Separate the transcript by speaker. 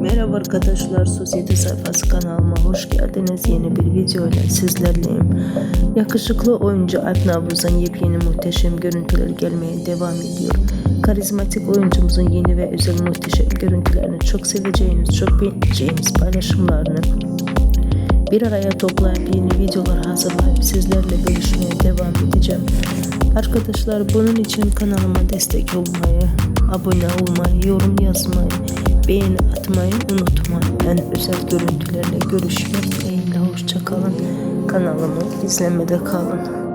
Speaker 1: Merhaba arkadaşlar, Sosyete Sayfası kanalıma hoş geldiniz. Yeni bir video ile sizlerleyim. Yakışıklı oyuncu Alp Navruz'dan yepyeni muhteşem görüntüler gelmeye devam ediyor. Karizmatik oyuncumuzun yeni ve özel muhteşem görüntülerini çok seveceğiniz, çok beğeneceğiniz paylaşımlarını bir araya toplayıp yeni videolar hazırlayıp sizlerle bölüşmeye devam edeceğim. Arkadaşlar bunun için kanalıma destek olmayı, abone olmayı, yorum yazmayı, beğeni atmayı unutmayın. En özel görüntülerle görüşmek dileğiyle hoşçakalın. Kanalımı izlemede kalın.